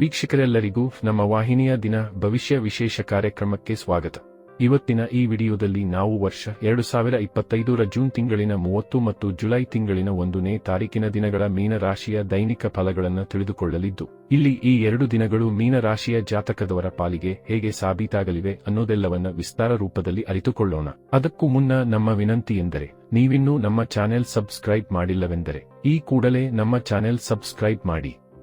ವೀಕ್ಷಕರೆಲ್ಲರಿಗೂ ನಮ್ಮ ವಾಹಿನಿಯ ದಿನ ಭವಿಷ್ಯ ವಿಶೇಷ ಕಾರ್ಯಕ್ರಮಕ್ಕೆ ಸ್ವಾಗತ. ಇವತ್ತಿನ ಈ ವಿಡಿಯೋದಲ್ಲಿ ನಾವು ವರ್ಷ ಎರಡು ಸಾವಿರ ಇಪ್ಪತ್ತೈದರ ಜೂನ್ ತಿಂಗಳಿನ ಮೂವತ್ತು ಮತ್ತು ಜುಲೈ ತಿಂಗಳಿನ ಒಂದನೇ ತಾರೀಕಿನ ದಿನಗಳ ಮೀನರಾಶಿಯ ದೈನಿಕ ಫಲಗಳನ್ನು ತಿಳಿದುಕೊಳ್ಳಲಿದ್ದು, ಇಲ್ಲಿ ಈ ಎರಡು ದಿನಗಳು ಮೀನರಾಶಿಯ ಜಾತಕದವರ ಪಾಲಿಗೆ ಹೇಗೆ ಸಾಬೀತಾಗಲಿವೆ ಅನ್ನೋದೆಲ್ಲವನ್ನ ವಿಸ್ತಾರ ರೂಪದಲ್ಲಿ ಅರಿತುಕೊಳ್ಳೋಣ. ಅದಕ್ಕೂ ಮುನ್ನ ನಮ್ಮ ವಿನಂತಿ ಎಂದರೆ, ನೀವಿನ್ನೂ ನಮ್ಮ ಚಾನೆಲ್ ಸಬ್ಸ್ಕ್ರೈಬ್ ಮಾಡಿಲ್ಲವೆಂದರೆ, ಈ ಕೂಡಲೇ ನಮ್ಮ ಚಾನೆಲ್ ಸಬ್ಸ್ಕ್ರೈಬ್ ಮಾಡಿ.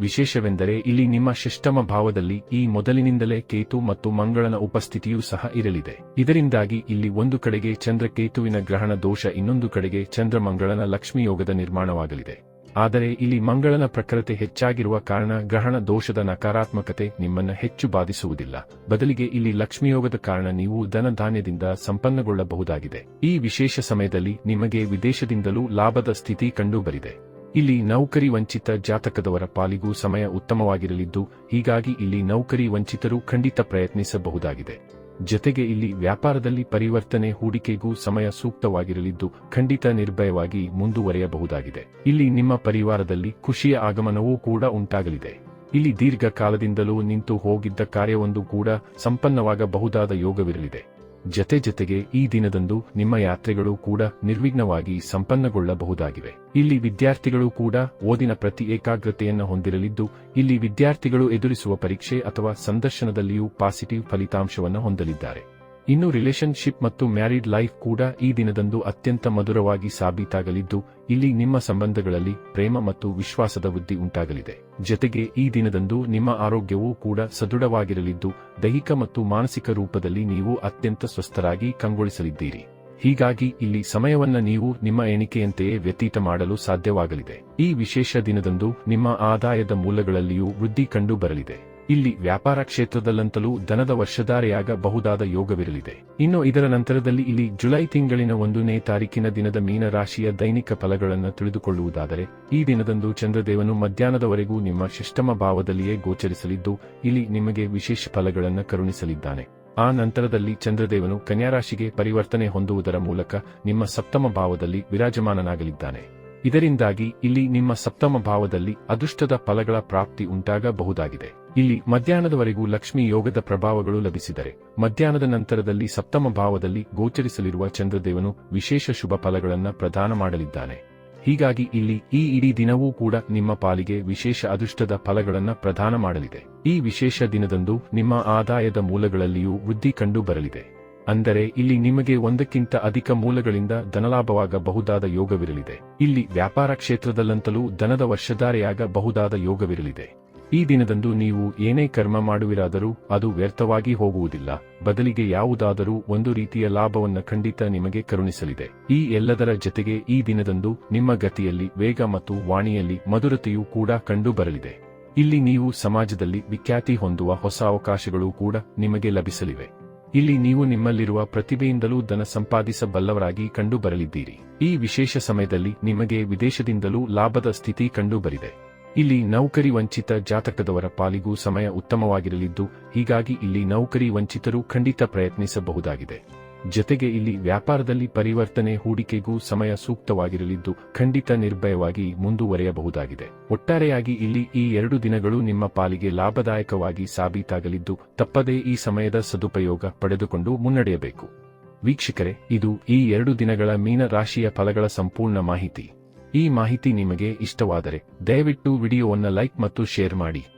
ವಿಶೇಷವೆಂದರೆ ಇಲ್ಲಿ ನಿಮ್ಮ ಶಿಷ್ಟಮ ಭಾವದಲ್ಲಿ ಈ ಮೊದಲಿನಿಂದಲೇ ಕೇತು ಮತ್ತು ಮಂಗಳನ ಉಪಸ್ಥಿತಿಯೂ ಸಹ ಇರಲಿದೆ. ಇದರಿಂದಾಗಿ ಇಲ್ಲಿ ಒಂದು ಕಡೆಗೆ ಚಂದ್ರಕೇತುವಿನ ಗ್ರಹಣ ದೋಷ, ಇನ್ನೊಂದು ಕಡೆಗೆ ಚಂದ್ರಮಂಗಳನ ಲಕ್ಷ್ಮಿ ಯೋಗದ ನಿರ್ಮಾಣವಾಗಲಿದೆ. ಆದರೆ ಇಲ್ಲಿ ಮಂಗಳನ ಪ್ರಖರತೆ ಹೆಚ್ಚಾಗಿರುವ ಕಾರಣ ಗ್ರಹಣ ದೋಷದ ನಕಾರಾತ್ಮಕತೆ ನಿಮ್ಮನ್ನ ಹೆಚ್ಚು ಬಾಧಿಸುವುದಿಲ್ಲ. ಬದಲಿಗೆ ಇಲ್ಲಿ ಲಕ್ಷ್ಮಿಯೋಗದ ಕಾರಣ ನೀವು ಧನಧಾನ್ಯದಿಂದ ಸಂಪನ್ನಗೊಳ್ಳಬಹುದಾಗಿದೆ. ಈ ವಿಶೇಷ ಸಮಯದಲ್ಲಿ ನಿಮಗೆ ವಿದೇಶದಿಂದಲೂ ಲಾಭದ ಸ್ಥಿತಿ ಕಂಡುಬರಿದೆ. ಇಲ್ಲಿ ನೌಕರಿ ವಂಚಿತ ಜಾತಕದವರ ಪಾಲಿಗೂ ಸಮಯ ಉತ್ತಮವಾಗಿರಲಿದ್ದು, ಹೀಗಾಗಿ ಇಲ್ಲಿ ನೌಕರಿ ವಂಚಿತರು ಖಂಡಿತ ಪ್ರಯತ್ನಿಸಬಹುದಾಗಿದೆ. ಜತೆಗೆ ಇಲ್ಲಿ ವ್ಯಾಪಾರದಲ್ಲಿ ಪರಿವರ್ತನೆ ಹೂಡಿಕೆಗೂ ಸಮಯ ಸೂಕ್ತವಾಗಿರಲಿದ್ದು, ಖಂಡಿತ ನಿರ್ಭಯವಾಗಿ ಮುಂದುವರೆಯಬಹುದಾಗಿದೆ. ಇಲ್ಲಿ ನಿಮ್ಮ ಪರಿವಾರದಲ್ಲಿ ಖುಷಿಯ ಆಗಮನವೂ ಕೂಡ ಉಂಟಾಗಲಿದೆ. ಇಲ್ಲಿ ದೀರ್ಘಕಾಲದಿಂದಲೂ ನಿಂತು ಹೋಗಿದ್ದ ಕಾರ್ಯವೊಂದು ಕೂಡ ಸಂಪನ್ನವಾಗಬಹುದಾದ ಯೋಗವಿರಲಿದೆ. ಜತೆ ಜತೆಗೆ ಈ ದಿನದಂದು ನಿಮ್ಮ ಯಾತ್ರೆಗಳು ಕೂಡ ನಿರ್ವಿಘ್ನವಾಗಿ ಸಂಪನ್ನಗೊಳ್ಳಬಹುದಾಗಿವೆ. ಇಲ್ಲಿ ವಿದ್ಯಾರ್ಥಿಗಳು ಕೂಡ ಓದಿನ ಪ್ರತಿ ಏಕಾಗ್ರತೆಯನ್ನು ಹೊಂದಿರಲಿದ್ದು, ಇಲ್ಲಿ ವಿದ್ಯಾರ್ಥಿಗಳು ಎದುರಿಸುವ ಪರೀಕ್ಷೆ ಅಥವಾ ಸಂದರ್ಶನದಲ್ಲಿಯೂ ಪಾಸಿಟಿವ್ ಫಲಿತಾಂಶವನ್ನು ಹೊಂದಲಿದ್ದಾರೆ. ಇನ್ನು ರಿಲೇಶನ್ಶಿಪ್ ಮತ್ತು ಮ್ಯಾರಿಡ್ ಲೈಫ್ ಕೂಡ ಈ ದಿನದಂದು ಅತ್ಯಂತ ಮಧುರವಾಗಿ ಸಾಬೀತಾಗಲಿದ್ದು, ಇಲ್ಲಿ ನಿಮ್ಮ ಸಂಬಂಧಗಳಲ್ಲಿ ಪ್ರೇಮ ಮತ್ತು ವಿಶ್ವಾಸದ ವೃದ್ಧಿ ಉಂಟಾಗಲಿದೆ. ಜತೆಗೆ ಈ ದಿನದಂದು ನಿಮ್ಮ ಆರೋಗ್ಯವೂ ಕೂಡ ಸದೃಢವಾಗಿರಲಿದ್ದು, ದೈಹಿಕ ಮತ್ತು ಮಾನಸಿಕ ರೂಪದಲ್ಲಿ ನೀವು ಅತ್ಯಂತ ಸ್ವಸ್ಥರಾಗಿ ಕಂಗೊಳಿಸಲಿದ್ದೀರಿ. ಹೀಗಾಗಿ ಇಲ್ಲಿ ಸಮಯವನ್ನ ನೀವು ನಿಮ್ಮ ಎಣಿಕೆಯಂತೆಯೇ ವ್ಯತೀತ ಮಾಡಲು ಸಾಧ್ಯವಾಗಲಿದೆ. ಈ ವಿಶೇಷ ದಿನದಂದು ನಿಮ್ಮ ಆದಾಯದ ಮೂಲಗಳಲ್ಲಿಯೂ ವೃದ್ಧಿ ಕಂಡು ಬರಲಿದೆ ಇಲ್ಲಿ ವ್ಯಾಪಾರ ಕ್ಷೇತ್ರದಲ್ಲಂತಲೂ ದನದ ವರ್ಷಧಾರೆಯಾಗಬಹುದಾದ ಯೋಗವಿರಲಿದೆ. ಇನ್ನು ಇದರ ನಂತರದಲ್ಲಿ ಇಲ್ಲಿ ಜುಲೈ ತಿಂಗಳಿನ ಒಂದನೇ ತಾರೀಕಿನ ದಿನದ ಮೀನ ರಾಶಿಯ ದೈನಿಕ ಫಲಗಳನ್ನು ತಿಳಿದುಕೊಳ್ಳುವುದಾದರೆ, ಈ ದಿನದಂದು ಚಂದ್ರದೇವನು ಮಧ್ಯಾಹ್ನದವರೆಗೂ ನಿಮ್ಮ ಶಿಷ್ಟಮ ಭಾವದಲ್ಲಿಯೇ ಗೋಚರಿಸಲಿದ್ದು, ಇಲ್ಲಿ ನಿಮಗೆ ವಿಶೇಷ ಫಲಗಳನ್ನು ಕರುಣಿಸಲಿದ್ದಾನೆ. ಆ ನಂತರದಲ್ಲಿ ಚಂದ್ರದೇವನು ಕನ್ಯಾರಾಶಿಗೆ ಪರಿವರ್ತನೆ ಹೊಂದುವುದರ ಮೂಲಕ ನಿಮ್ಮ ಸಪ್ತಮ ಭಾವದಲ್ಲಿ ವಿರಾಜಮಾನನಾಗಲಿದ್ದಾನೆ. ಇದರಿಂದಾಗಿ ಇಲ್ಲಿ ನಿಮ್ಮ ಸಪ್ತಮ ಭಾವದಲ್ಲಿ ಅದೃಷ್ಟದ ಫಲಗಳ ಪ್ರಾಪ್ತಿ ಉಂಟಾಗಬಹುದಾಗಿದೆ. ಇಲ್ಲಿ ಮಧ್ಯಾಹ್ನದವರೆಗೂ ಲಕ್ಷ್ಮಿ ಯೋಗದ ಪ್ರಭಾವಗಳು ಲಭಿಸಿದರೆ, ಮಧ್ಯಾಹ್ನದ ನಂತರದಲ್ಲಿ ಸಪ್ತಮ ಭಾವದಲ್ಲಿ ಗೋಚರಿಸಲಿರುವ ಚಂದ್ರದೇವನು ವಿಶೇಷ ಶುಭ ಫಲಗಳನ್ನು ಪ್ರದಾನ ಮಾಡಲಿದ್ದಾನೆ. ಹೀಗಾಗಿ ಇಲ್ಲಿ ಈ ಇಡೀ ದಿನವೂ ಕೂಡ ನಿಮ್ಮ ಪಾಲಿಗೆ ವಿಶೇಷ ಅದೃಷ್ಟದ ಫಲಗಳನ್ನು ಪ್ರದಾನ ಮಾಡಲಿದೆ. ಈ ವಿಶೇಷ ದಿನದಂದು ನಿಮ್ಮ ಆದಾಯದ ಮೂಲಗಳಲ್ಲಿಯೂ ವೃದ್ಧಿ ಕಂಡು ಬರಲಿದೆ. ಅಂದರೆ ಇಲ್ಲಿ ನಿಮಗೆ ಒಂದಕ್ಕಿಂತ ಅಧಿಕ ಮೂಲಗಳಿಂದ ಧನಲಾಭವಾಗಬಹುದಾದ ಯೋಗವಿರಲಿದೆ. ಇಲ್ಲಿ ವ್ಯಾಪಾರ ಕ್ಷೇತ್ರದಲ್ಲಂತಲೂ ಧನದ ವರ್ಷಧಾರೆಯಾಗಬಹುದಾದ ಯೋಗವಿರಲಿದೆ. ಈ ದಿನದಂದು ನೀವು ಏನೇ ಕರ್ಮ ಮಾಡುವಿರಾದರೂ ಅದು ವ್ಯರ್ಥವಾಗಿ ಹೋಗುವುದಿಲ್ಲ. ಬದಲಿಗೆ ಯಾವುದಾದರೂ ಒಂದು ರೀತಿಯ ಲಾಭವನ್ನು ಖಂಡಿತ ನಿಮಗೆ ಕರುಣಿಸಲಿದೆ. ಈ ಎಲ್ಲದರ ಜತೆಗೆ ಈ ದಿನದಂದು ನಿಮ್ಮ ಗತಿಯಲ್ಲಿ ವೇಗ ಮತ್ತು ವಾಣಿಯಲ್ಲಿ ಮಧುರತೆಯೂ ಕೂಡ ಕಂಡುಬರಲಿದೆ. ಇಲ್ಲಿ ನೀವು ಸಮಾಜದಲ್ಲಿ ವಿಖ್ಯಾತಿ ಹೊಂದುವ ಹೊಸ ಅವಕಾಶಗಳು ಕೂಡ ನಿಮಗೆ ಲಭಿಸಲಿವೆ. ಇಲ್ಲಿ ನೀವು ನಿಮ್ಮಲ್ಲಿರುವ ಪ್ರತಿಭೆಯಿಂದಲೂ ಧನ ಸಂಪಾದಿಸಬಲ್ಲವರಾಗಿ ಕಂಡು ಬರಲಿದ್ದೀರಿ ಈ ವಿಶೇಷ ಸಮಯದಲ್ಲಿ ನಿಮಗೆ ವಿದೇಶದಿಂದಲೂ ಲಾಭದ ಸ್ಥಿತಿ ಕಂಡುಬರಿದೆ. ಇಲ್ಲಿ ನೌಕರಿ ವಂಚಿತ ಜಾತಕದವರ ಪಾಲಿಗೂ ಸಮಯ ಉತ್ತಮವಾಗಿರಲಿದ್ದು, ಹೀಗಾಗಿ ಇಲ್ಲಿ ನೌಕರಿ ವಂಚಿತರು ಖಂಡಿತ ಪ್ರಯತ್ನಿಸಬಹುದಾಗಿದೆ. ಜತೆಗೆ ಇಲ್ಲಿ ವ್ಯಾಪಾರದಲ್ಲಿ ಪರಿವರ್ತನೆ ಹೂಡಿಕೆಗೂ ಸಮಯ ಸೂಕ್ತವಾಗಿರಲಿದ್ದು ಖಂಡಿತ ನಿರ್ಭಯವಾಗಿ ಮುಂದುವರೆಯಬಹುದಾಗಿದೆ. ಒಟ್ಟಾರೆಯಾಗಿ ಇಲ್ಲಿ ಈ ಎರಡು ದಿನಗಳು ನಿಮ್ಮ ಪಾಲಿಗೆ ಲಾಭದಾಯಕವಾಗಿ ಸಾಬೀತಾಗಲಿದ್ದು ತಪ್ಪದೇ ಈ ಸಮಯದ ಸದುಪಯೋಗ ಪಡೆದುಕೊಂಡು ಮುನ್ನಡೆಯಬೇಕು. ವೀಕ್ಷಕರೇ, ಇದು ಈ ಎರಡು ದಿನಗಳ ಮೀನ ರಾಶಿಯ ಫಲಗಳ ಸಂಪೂರ್ಣ ಮಾಹಿತಿ. ಈ ಮಾಹಿತಿ ನಿಮಗೆ ಇಷ್ಟವಾದರೆ ದಯವಿಟ್ಟು ವಿಡಿಯೋವನ್ನು ಲೈಕ್ ಮತ್ತು ಶೇರ್ ಮಾಡಿ.